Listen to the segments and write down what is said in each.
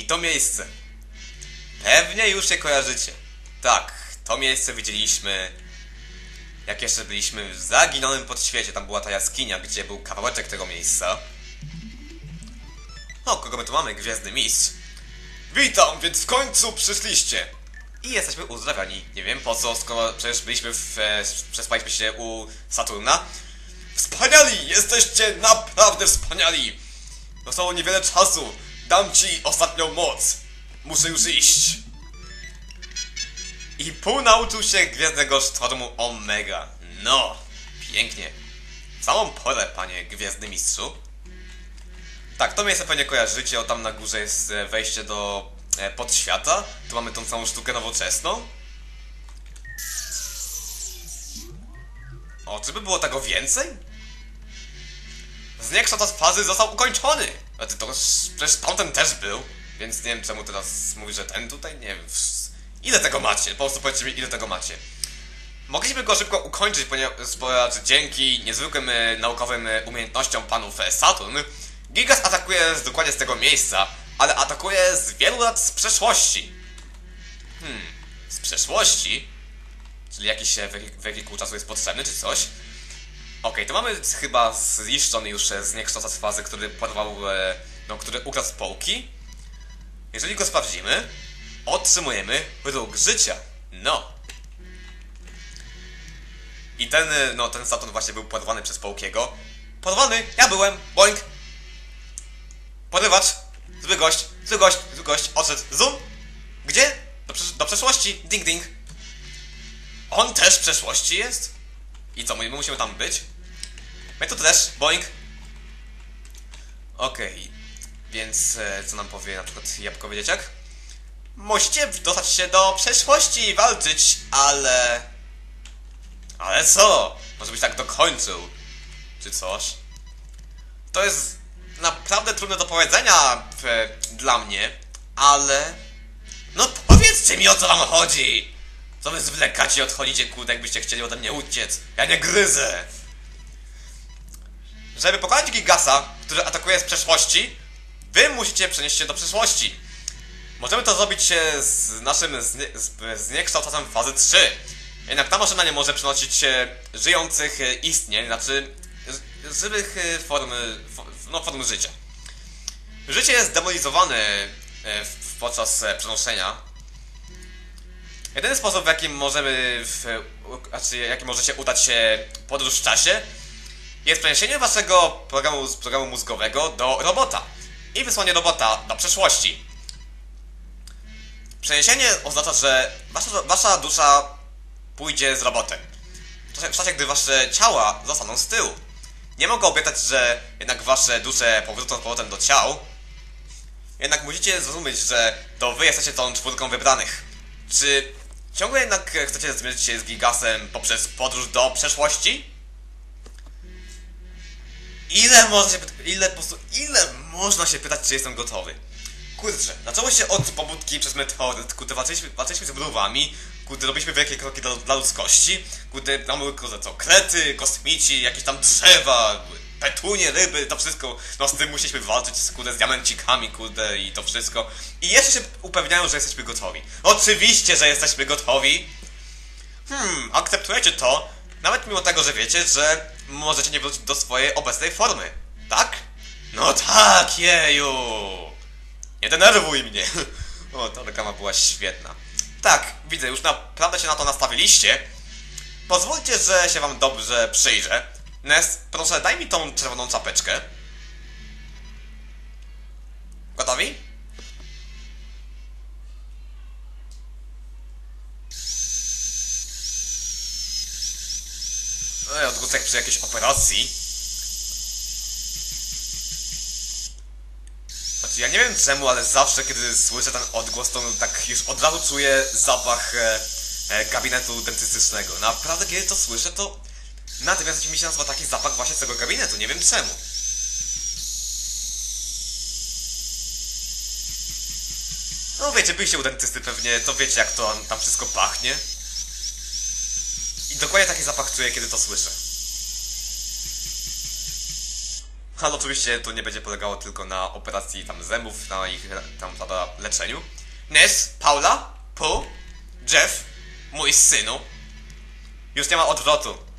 I to miejsce. Pewnie już je kojarzycie. Tak, to miejsce widzieliśmy. Jak jeszcze byliśmy w zaginionym podświecie, tam była ta jaskinia, gdzie był kawałeczek tego miejsca. O, kogo my tu mamy? Gwiezdny Mistrz. Witam, więc w końcu przyszliście. I jesteśmy uzdrawiani. Nie wiem po co, skoro przecież byliśmy w... E, przespaliśmy się u Saturna. Wspaniali! Jesteście naprawdę wspaniali! Zostało niewiele czasu. Dam ci ostatnią moc. Muszę już iść. I pół nauczył się Gwiezdnego Sztormu Omega. No, pięknie. Samą porę, panie Gwiezdny Mistrzu. Tak, to miejsce pewnie kojarzycie, o tam na górze jest e, wejście do e, podświata. Tu mamy tą całą sztukę nowoczesną. O, czy by było tego więcej? Zniekształt fazy został ukończony! A ty to przecież tamten też był, więc nie wiem czemu teraz mówisz, że ten tutaj, nie wiem. Ile tego macie? Po prostu powiedzcie mi, ile tego macie. Mogliśmy go szybko ukończyć, ponieważ dzięki niezwykłym e, naukowym e, umiejętnościom panów e, Saturn, Gigas atakuje z, dokładnie z tego miejsca, ale atakuje z wielu lat z przeszłości. Hmm, z przeszłości? Czyli jakiś wehi- wehikuł czasu jest potrzebny, czy coś? Okej, to mamy chyba zniszczony już e, zniekształcacz fazy, który porwał, e, no, który ukradł z połki. Jeżeli go sprawdzimy, otrzymujemy róg życia. No. I ten, e, no, ten Saturn właśnie był porwany przez Połkiego. Porwany! Ja byłem! Boink! Porywacz! Zły gość! Zły gość! Zły gość! Odszedł! Zoom! Gdzie? Do, do przeszłości! Ding ding! On też w przeszłości jest? I co, my musimy tam być? My tu też, boing. Okej, więc e, co nam powie na przykład Jabłkowy Dzieciak? Musicie dostać się do przeszłości i walczyć, ale... Ale co? Może byś tak dokończył, czy coś? To jest naprawdę trudne do powiedzenia e, dla mnie, ale... No powiedzcie mi o co wam chodzi! Co wy zwlekacie i odchodzicie, kurde, jakbyście chcieli ode mnie uciec? Ja nie gryzę! Żeby pokonać Gigasa, który atakuje z przeszłości, wy musicie przenieść się do przyszłości. Możemy to zrobić z naszym znie, z, fazy 3. Jednak ta maszyna nie może przenosić e, żyjących e, istnień, znaczy żywych e, form, fo- no, form życia. Życie jest demonizowane podczas przenoszenia, Jedyny sposób, w jakim możemy, w, znaczy, jaki możecie udać się podróż w czasie, jest przeniesienie waszego programu, programu mózgowego do robota i wysłanie robota do przeszłości. Przeniesienie oznacza, że wasza, wasza dusza pójdzie z robotem. W czasie, w czasie, gdy wasze ciała zostaną z tyłu. Nie mogę obiecać, że jednak wasze dusze powrócą z powrotem do ciał, jednak musicie zrozumieć, że to wy jesteście tą czwórką wybranych. Czy ciągle jednak e, chcecie zmierzyć się z Gigasem poprzez podróż do przeszłości? Ile można się ile po prostu, ile można się pytać, czy jestem gotowy? Kurczę, zaczęło się od pobudki przez meteoryt, kurde, walczyliśmy, walczyliśmy z mrówami, kurde, robiliśmy wielkie kroki dla, dla ludzkości, kurde, tam były, kurde, co, krety, kosmici, jakieś tam drzewa, petunie, ryby, to wszystko, no z tym musieliśmy walczyć, z, kurde, z diamencikami, kurde, i to wszystko. I jeszcze się upewniają, że jesteśmy gotowi. Oczywiście, że jesteśmy gotowi. Hmm, akceptujecie to, nawet mimo tego, że wiecie, że możecie nie wrócić do swojej obecnej formy, tak? No tak, jeju! Nie denerwuj mnie! O, ta reklama była świetna. Tak, widzę, już naprawdę się na to nastawiliście. Pozwólcie, że się wam dobrze przyjrzę. Nest, proszę, daj mi tą czerwoną czapeczkę. Gotowi? Ej, odgłos jak przy jakiejś operacji. Znaczy, ja nie wiem czemu, ale zawsze, kiedy słyszę ten odgłos, to tak już od razu czuję zapach e, e, gabinetu dentystycznego. Naprawdę, kiedy to słyszę, to natychmiast mi się nazywa taki zapach właśnie z tego gabinetu. Nie wiem czemu. No wiecie, byliście u dentysty pewnie, to wiecie jak to tam wszystko pachnie. I dokładnie taki zapach czuję, kiedy to słyszę. Ale oczywiście to nie będzie polegało tylko na operacji tam zębów, na ich tam prawda, leczeniu. Ness, Paula, Paul, Jeff, mój synu. Już nie ma odwrotu.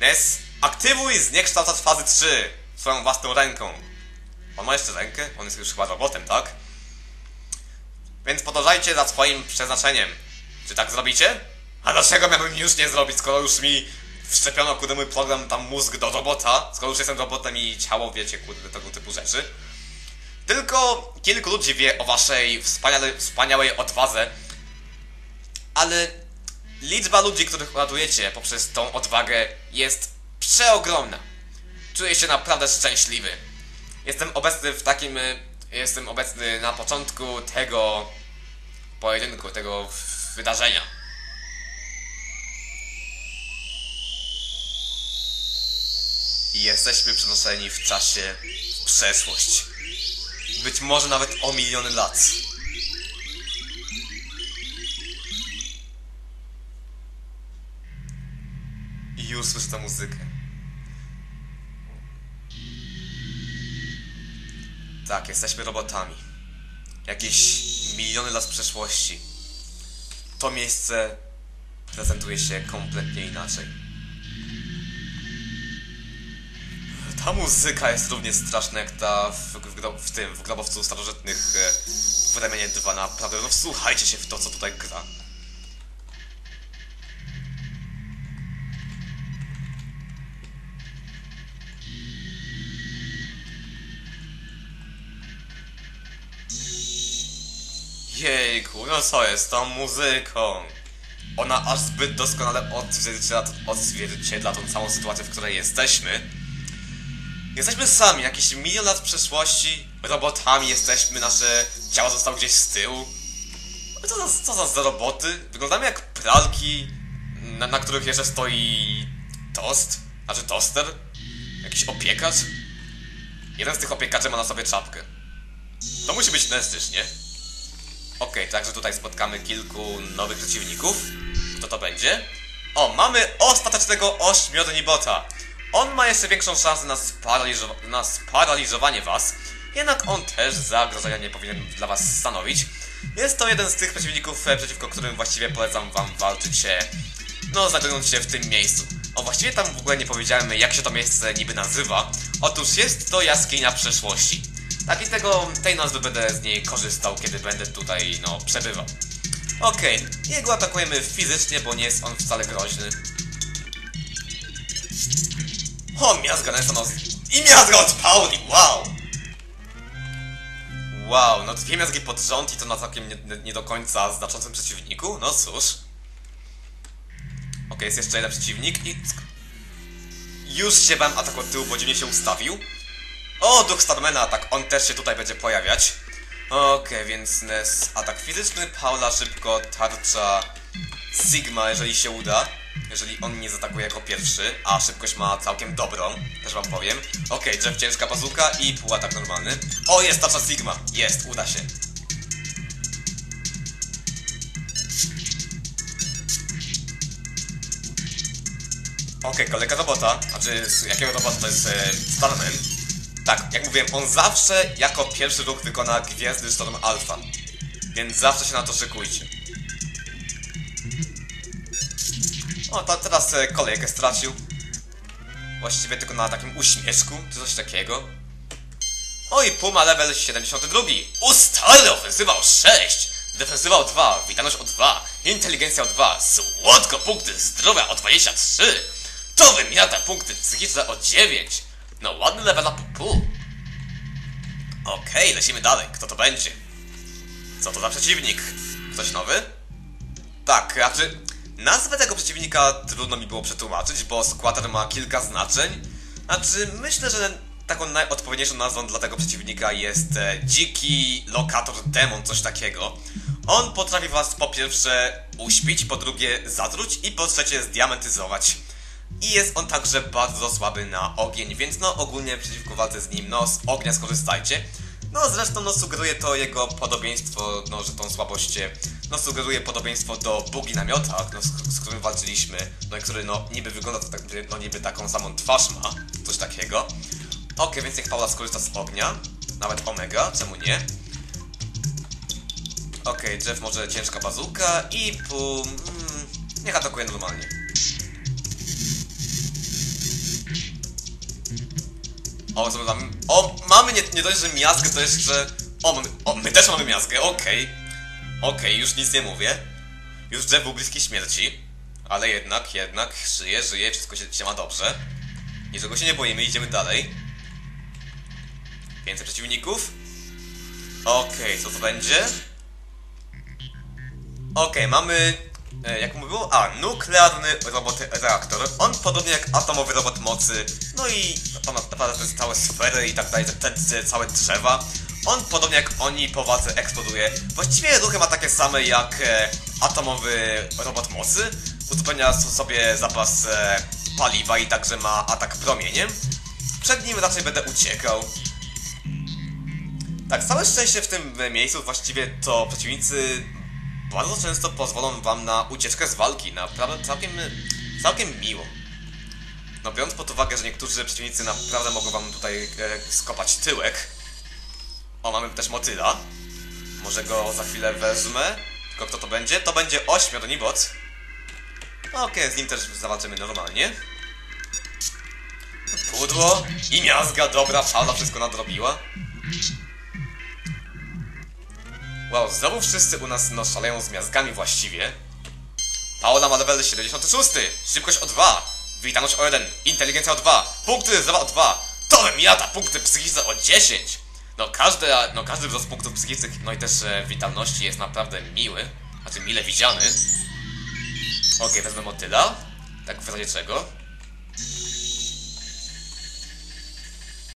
Ness, aktywuj zniekształcacz fazy 3 swoją własną ręką. On ma jeszcze rękę? On jest już chyba robotem, tak? Więc podążajcie za swoim przeznaczeniem. Czy tak zrobicie? A dlaczego miałbym już nie zrobić, skoro już mi wszczepiono, kurde, mój program, tam mózg do robota, skoro już jestem robotem i ciało, wiecie, kurde, tego typu rzeczy. Tylko kilku ludzi wie o waszej wspaniale, wspaniałej odwadze, ale liczba ludzi, których uratujecie poprzez tą odwagę jest przeogromna. Czuję się naprawdę szczęśliwy. Jestem obecny w takim... y, Jestem obecny na początku tego pojedynku, tego wydarzenia. Jesteśmy przenoszeni w czasie w przeszłość. Być może nawet o miliony lat. I już słyszę tę muzykę. Tak, jesteśmy robotami. Jakieś miliony lat przeszłości. To miejsce prezentuje się kompletnie inaczej. Ta muzyka jest równie straszna jak ta w, w, w tym, w grobowcu starożytnych e, w Remienie 2. Naprawdę, no wsłuchajcie się w to, co tutaj gra. Jejku, no co jest z tą muzyką? Ona aż zbyt doskonale odzwierciedla, odzwierciedla tą całą sytuację, w której jesteśmy. Jesteśmy sami, jakieś milion lat przeszłości, robotami jesteśmy, nasze ciała zostały gdzieś z tyłu. Co za, co za roboty? Wyglądamy jak pralki, na, na których jeszcze stoi tost, znaczy toster, jakiś opiekacz. Jeden z tych opiekaczy ma na sobie czapkę. To musi być Nestysz, nie? Okej, także tutaj spotkamy kilku nowych przeciwników. Kto to będzie? O, mamy ostatecznego ośmiodnibota. On ma jeszcze większą szansę na, sparaliżowa- na sparaliżowanie was, jednak on też zagrożenia nie powinien dla was stanowić. Jest to jeden z tych przeciwników, e, przeciwko którym właściwie polecam wam walczyć się, no znajdując się w tym miejscu. O, właściwie tam w ogóle nie powiedziałem, jak się to miejsce niby nazywa. Otóż jest to jaskinia przeszłości. Tak i tego, tej nazwy będę z niej korzystał, kiedy będę tutaj, no, przebywał. Okej, jego atakujemy fizycznie, bo nie jest on wcale groźny. O, miazga Nesonos! I miazga od Pauli, wow! Wow, no dwie miazgi pod rząd i to na całkiem nie, nie do końca znaczącym przeciwniku? No cóż. Okej, jest jeszcze jeden przeciwnik i... Już się wam atak od tyłu, bo dziwnie się ustawił. O, duch Starmana, tak, on też się tutaj będzie pojawiać. Okej, więc Nes, atak fizyczny, Paula szybko, tarcza, Sigma, jeżeli się uda. Jeżeli on nie zaatakuje jako pierwszy, a szybkość ma całkiem dobrą, też wam powiem. Okej, Jeff ciężka bazuka i półatak normalny. O, jest tarcza Sigma, jest, uda się. Okej, kolega robota, znaczy jakiego robota to jest e, Starman. Tak, jak mówiłem, on zawsze jako pierwszy ruch wykona Gwiazdy Storm Alpha. Więc zawsze się na to szykujcie. O, to teraz e, kolejkę stracił. Właściwie tylko na takim uśmieszku, czy coś takiego. Oj, Puma level 72. Ustale ofensywa o 6. Defensywa o 2, witalność o 2, inteligencja o 2, słodko punkty zdrowia o 23. To wymiata punkty psychiczne o 9. No ładny level up pół. Okej, lecimy dalej. Kto to będzie? Co to za przeciwnik? Ktoś nowy? Tak, znaczy nazwę tego przeciwnika trudno mi było przetłumaczyć, bo Squatter ma kilka znaczeń. Znaczy, myślę, że taką najodpowiedniejszą nazwą dla tego przeciwnika jest e, dziki lokator demon, coś takiego. On potrafi was po pierwsze uśpić, po drugie zatruć i po trzecie zdiametyzować. I jest on także bardzo słaby na ogień, więc no ogólnie przeciwko walce z nim, no z ognia skorzystajcie. No zresztą no sugeruje to jego podobieństwo, no że tą słabość, no sugeruje podobieństwo do bugi namiota, no, z, z którym walczyliśmy, no i który no niby wygląda to tak, no niby taką samą twarz ma, coś takiego. Okej, więc niech Paula skorzysta z ognia. Nawet Omega, czemu nie? Okej, Jeff może ciężka bazuka i pum... Mm, niech atakuje normalnie. O, co my mamy? O, mamy nie, nie dość, że miazgę, to jeszcze... O, mamy, o, my też mamy miazgę, okej. Okej, już nic nie mówię. Już Jeff był bliski śmierci. Ale jednak, jednak, żyje, żyje, wszystko się, się ma dobrze. Niczego się nie boimy, idziemy dalej. Więcej przeciwników. Okej, co to będzie? Okej, mamy... E, jak mu było? A, nuklearny robot reaktor. On podobnie jak atomowy robot mocy, no i naprawdę te całe sfery i tak dalej, całe drzewa. On podobnie jak oni po wadze eksploduje. Właściwie ruchy ma takie same jak e, atomowy robot mocy. Uzupełnia sobie zapas e, paliwa i także ma atak promieniem. Przed nim raczej będę uciekał. Tak, całe szczęście w tym miejscu właściwie to przeciwnicy bardzo często pozwolą wam na ucieczkę z walki. Naprawdę całkiem, całkiem miło. No biorąc pod uwagę, że niektórzy przeciwnicy naprawdę mogą wam tutaj e, skopać tyłek. O, mamy też motyla. Może go za chwilę wezmę. Tylko kto to będzie? To będzie ośmiorni bot. Okej, z nim też zawalczymy normalnie. Pudło i miazga, dobra, Paula wszystko nadrobiła. Wow, znowu wszyscy u nas no, szaleją z miazgami właściwie. Paola ma level 76, szybkość o 2, witalność o 1, inteligencja o 2, punkty zdrowia o 2, to miata, punkty psychiczne o 10. No każdy, no każdy wzrost punktów psychicznych, no i też e, witalności jest naprawdę miły, znaczy mile widziany. Okej, wezmę motyla, tak w razie czego.